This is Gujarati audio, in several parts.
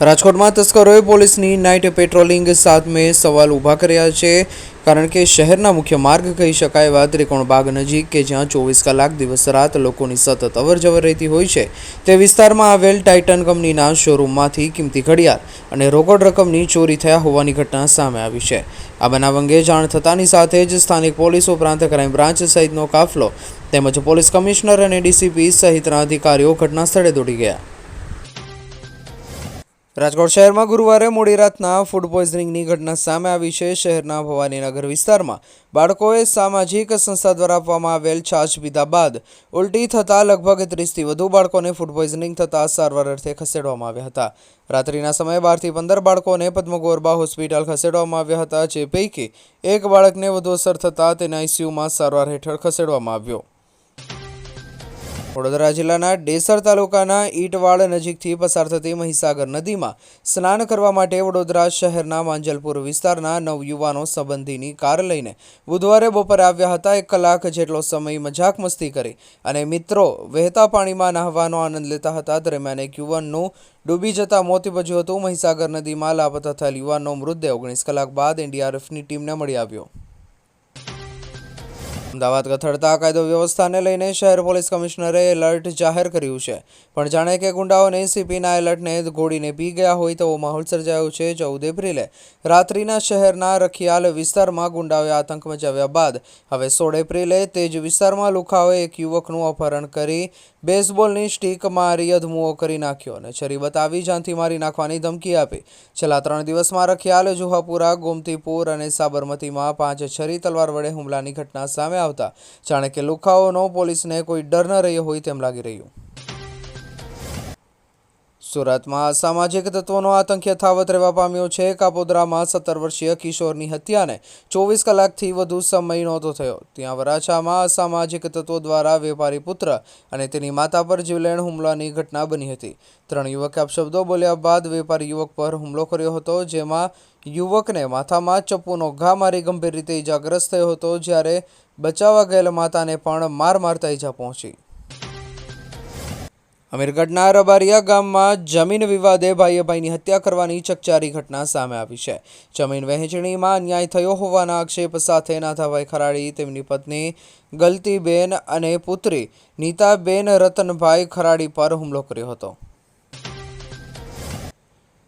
રાજકોટમાં તસ્કરોએ પોલીસની નાઇટ પેટ્રોલિંગ સામે સવાલ ઊભા કર્યા છે. કારણ કે શહેરના મુખ્ય માર્ગ કહી શકાય, એવા ત્રિકોણબાગ નજીક કે જ્યાં ચોવીસ કલાક દિવસ રાત લોકોની સતત અવરજવર રહેતી હોય છે. તે વિસ્તારમાં આવેલ ટાઇટન કંપનીના શોરૂમમાંથી કિંમતી ઘડિયાળ અને રોકડ રકમની ચોરી થયા હોવાની ઘટના સામે આવી છે. આ બનાવ અંગે જાણ થતાની સાથે જ સ્થાનિક પોલીસ ઉપરાંત ક્રાઇમ બ્રાન્ચ સહિતનો કાફલો તેમજ પોલીસ કમિશનર અને ડીસીપી સહિતના અધિકારીઓ ઘટના સ્થળે દોડી ગયા. રાજકોટ શહેરમાં ગુરુવારે મોડી રાતના ફૂડ પોઈઝનિંગની ઘટના સામે આવી છે. શહેરના ભવાનીનગર વિસ્તારમાં બાળકોએ સામાજિક સંસ્થા દ્વારા આપવામાં આવેલ છાશ પીધા બાદ ઉલટી થતાં લગભગ ત્રીસથી વધુ બાળકોને ફૂડ પોઈઝનિંગ થતાં સારવાર અર્થે ખસેડવામાં આવ્યા હતા. રાત્રિના સમયે બારથી પંદર બાળકોને પદ્મગોરબા હોસ્પિટલ ખસેડવામાં આવ્યા હતા, જે પૈકી એક બાળકને વધુ અસર થતાં તેને આઈસીયુમાં સારવાર હેઠળ ખસેડવામાં આવ્યો. વડોદરા જિલ્લાના ડેસર તાલુકાના ઈટવાડ નજીકથી પસાર થતી મહીસાગર નદીમાં સ્નાન કરવા માટે વડોદરા શહેરના માંજલપુર વિસ્તારના નવ યુવાનો સંબંધીની કાર લઈને બુધવારે બપોરે આવ્યા હતા એક કલાક જેટલો સમય મજાક મસ્તી કરી અને મિત્રો વહેતા પાણીમાં નહાવાનો આનંદ લેતા હતા. દરમિયાન એક યુવાનનું ડૂબી જતા મોત નીપજ્યું હતું. મહીસાગર નદીમાં લાપતા થયેલ યુવાનનો મૃતદેહ ઓગણીસ કલાક બાદ એનડીઆરએફની ટીમને મળી આવ્યો. અમદાવાદ ગથડતા કાયદો વ્યવસ્થાને લઈને શહેર પોલીસ કમિશનરે એલર્ટ જાહેર કર્યું છે. પણ જાણે કે ગુંડાઓને સીપીના એલર્ટને ઘોડીને પી ગયા હોય તેવો માહોલ સર્જાયો છે ચૌદ એપ્રિલે. રાત્રિના શહેરના રખિયાલ વિસ્તારમાં ગુંડાઓએ આતંક મચાવ્યા બાદ હવે સોળ એપ્રિલે તે જ વિસ્તારમાં લુખાઓએ એક યુવકનું અપહરણ કરી બેઝબોલની સ્ટીક મારી અધમુઓ કરી નાખ્યો અને છરી બતાવી જાનથી મારી નાખવાની ધમકી આપી. છેલ્લા ત્રણ દિવસમાં રખિયાલ જુહાપુરા, ગોમતીપુર અને સાબરમતીમાં પાંચ છરી તલવાર વડે હુમલાની ઘટના સામે આવતા. જાણે કે લુખાઓનો પોલીસને કોઈ ડર ન રહ્યો હોય તેમ લાગી રહ્યું. સુરતમાં અસામાજિક તત્વોનો આતંક યથાવત રહેવા પામ્યો છે. કાપોદરામાં સત્તર વર્ષીય કિશોરની હત્યાને ચોવીસ કલાકથી વધુ સમય નહોતો થયો. ત્યાં વરાછામાં અસામાજિક તત્વો દ્વારા વેપારી પુત્ર અને તેની માતા પર જીવલેણ હુમલાની ઘટના બની હતી. ત્રણ યુવકે અપશબ્દો બોલ્યા બાદ વેપારી યુવક પર હુમલો કર્યો હતો, જેમાં યુવકને માથામાં ચપ્પુનો ઘા મારી ગંભીર રીતે ઇજાગ્રસ્ત થયો હતો, જ્યારે બચાવવા ગયેલ માતાને પણ માર મારતા ઇજા પહોંચી. અમીરગઢના રબારિયા ગામમાં જમીન વિવાદે ભાઈએ ભાઈની હત્યા કરવાની ચકચારી ઘટના સામે આવી છે. જમીન વહેંચણીમાં અન્યાય થયો હોવાના આક્ષેપ સાથે નાથાભાઈ ખરાડી, તેમની પત્ની ગલતીબેન અને પુત્રી નીતાબેન રતનભાઈ ખરાડી પર હુમલો કર્યો હતો.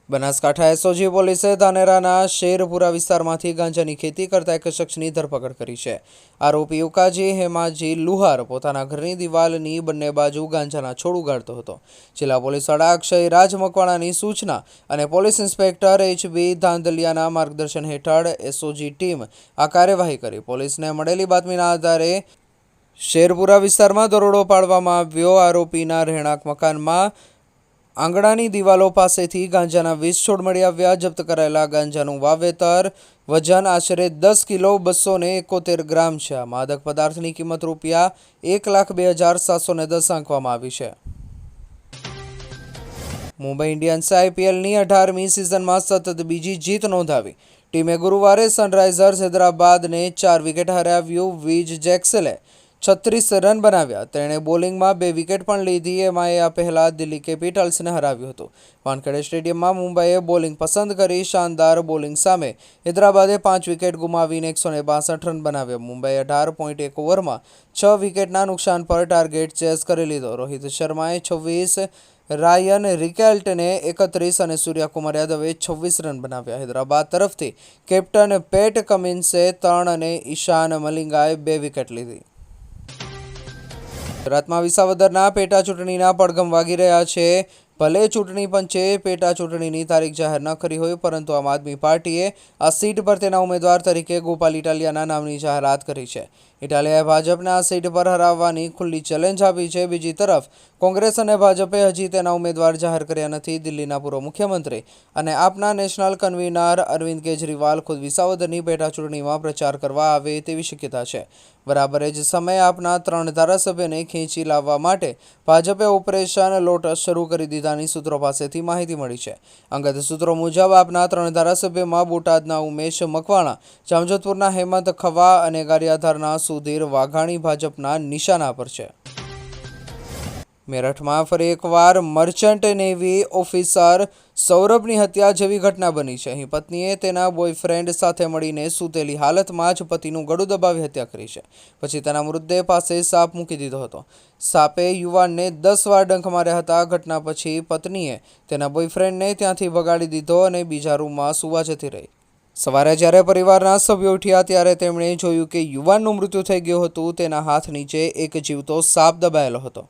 બનાસકાંઠા એસઓજી પોલીસે ધાનેરાના શેરપુરા વિસ્તારમાંથી ગાંજાની ખેતી કરતા એક શખ્સની ધરપકડ કરી છે. આરોપી ઉકાજી, હેમાજી લુહાર પોતાના ઘરની દિવાલની બંને બાજુ ગાંજાના છોડ ઉગાડતો હતો. જિલ્લા પોલીસ વડા અક્ષય રાજ મકવાણાની સૂચના અને પોલીસ ઇન્સ્પેક્ટર એચબી ધાંધલિયાના માર્ગદર્શન હેઠળ એસઓજી ટીમ આ કાર્યવાહી કરી. પોલીસને મળેલી બાતમીના આધારે શેરપુરા વિસ્તારમાં દરોડો પાડવામાં આવ્યો. આરોપીના રહેણાંક મકાનમાં આંગણાની દિવાલો પાસેથી ગાંજાના વીસ છોડ મળી આવ્યા. જપ્ત કરાયેલા ગાંજાનું વાવેતર વજન આશરે દસ કિલો બસો ને એકોતેર ગ્રામ છે. માદક પદાર્થની કિંમત રૂપિયા એક લાખ બે હજાર સાતસો ને દસ આંકવામાં આવી છે. મુંબઈ ઇન્ડિયન્સે આઈપીએલની અઢારમી સિઝનમાં સતત બીજી જીત નોંધાવી. ટીમે ગુરુવારે સનરાઇઝર્સ હૈદરાબાદને ચાર વિકેટ હરાવ્યું. વીજ જેક્સેલે છત્રીસ રન બનાવ્યા. તેણે બોલિંગમાં બે વિકેટ પણ લીધી. એમાં એ આ પહેલા દિલ્હી કેપિટલ્સને હરાવ્યું હતું. વાનખેડે સ્ટેડિયમમાં મુંબઈએ બોલિંગ પસંદ કરી. શાનદાર બોલિંગ સામે હૈદરાબાદે પાંચ વિકેટ ગુમાવીને એકસો ને બાસઠ રન બનાવ્યા. મુંબઈએ અઢાર પોઈન્ટ એક ઓવરમાં છ વિકેટના નુકસાન પર ટાર્ગેટ ચેસ કરી લીધો. રોહિત શર્માએ છવ્વીસ, રાયન રિકેલ્ટને એકત્રીસ અને સૂર્યકુમાર યાદવે છવ્વીસ રન બનાવ્યા. હૈદરાબાદ તરફથી કેપ્ટન પેટ કમિન્સે ત્રણ અને ઈશાન મલિંગાએ બે વિકેટ લીધી. ગુજરાતમાં વિસાવદરના પેટા ચૂંટણીના પડઘમ વાગી રહ્યા છે. ભલે ચૂંટણી પંચે પેટા ચૂંટણીની તારીખ જાહેર ન કરી હોય, પરંતુ આમ આદમી પાર્ટીએ આ સીટ પર તેના ઉમેદવાર તરીકે ગોપાલ ઇટાલિયાના નામની જાહેરાત કરી છે. ઇટાલિયાએ ભાજપને આ સીટ પર હરાવવાની ખુલ્લી ચેલેન્જ આપી છે. બીજી તરફ, કોંગ્રેસ અને ભાજપે હજી તેના ઉમેદવાર જાહેર કર્યા નથી. દિલ્હીના પૂર્વ મુખ્યમંત્રી અને આપના નેશનલ કન્વીનર અરવિંદ કેજરીવાલ ખુદ વિસાવદરની પેટા ચૂંટણીમાં પ્રચાર કરવા આવે તેવી શક્યતા છે. બરાબર જ સમયે આપના ત્રણ ધારાસભ્યને ખેંચી લાવવા માટે ભાજપે ઓપરેશન લોટસ શરૂ કરી દીધાની સૂત્રો પાસેથી માહિતી મળી છે. અંગત સૂત્રો મુજબ, આપના ત્રણ ધારાસભ્યમાં બોટાદના ઉમેશ મકવાણા, જામજોધપુરના હેમંત ખવા અને ગારિયાધારના સુધીર વાઘાણી ભાજપના નિશાના પર છે. મેરઠમાં ફરી એકવાર મર્ચન્ટ નેવી ઓફિસર સૌરભની હત્યા જેવી ઘટના બની છે. અહીં પત્નીએ તેના બોયફ્રેન્ડ સાથે મળીને સૂતેલી હાલતમાં જ પતિનું ગળું દબાવી હત્યા કરી છે. પછી તેના મૃતદેહ પાસે સાપ મૂકી દીધો હતો. સાપે યુવાનને દસ વાર ડંખ માર્યા હતા. ઘટના પછી પત્નીએ તેના બોયફ્રેન્ડને ત્યાંથી ભગાડી દીધો અને બીજા રૂમમાં સુવા જતી રહી. સવારે જ્યારે પરિવારના સભ્યો ઉઠ્યા ત્યારે તેમણે જોયું કે યુવાનનું મૃત્યુ થઈ ગયું હતું, તેના હાથ નીચે એક જીવતો સાપ દબાયેલો હતો.